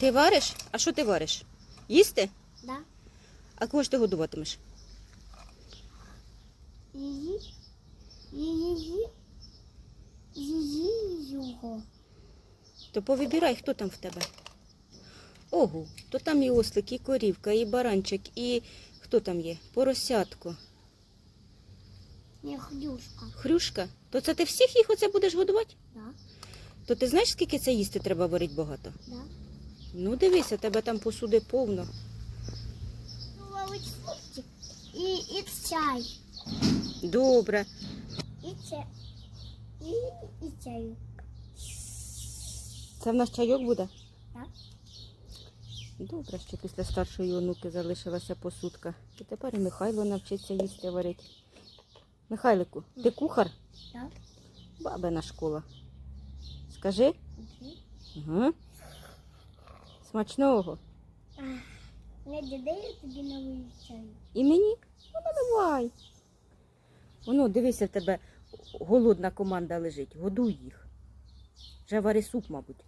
Ти вариш? А що ти вариш? Їсти? Да. А кого ж ти годуватимеш? Її. Її. Її його. То повибирай, хто там в тебе. Ого, то там і ослик, і корівка, і баранчик, і хто там є? Поросятко. Не хлюшка. Хрюшка. То це ти всіх їх оце будеш годувати? Да. То ти знаєш, скільки це їсти треба варити багато? Да. Ну дивися, тебе там посуди повно. Фруктик. І, і чай. Добре. І чай. І, і чаю. Це в нас чайок буде? Так. Добре, що після старшої онуки залишилася посудка. І тепер і Михайло навчиться їсти варити. Михайлику, ти кухар? Так. Бабина школа. Скажи? Угу. Смачного. Не дідею тобі новий чай. І мені? Ну, давай. Воно, дивися, в тебе голодна команда лежить. Годуй їх. Вже вари суп, мабуть.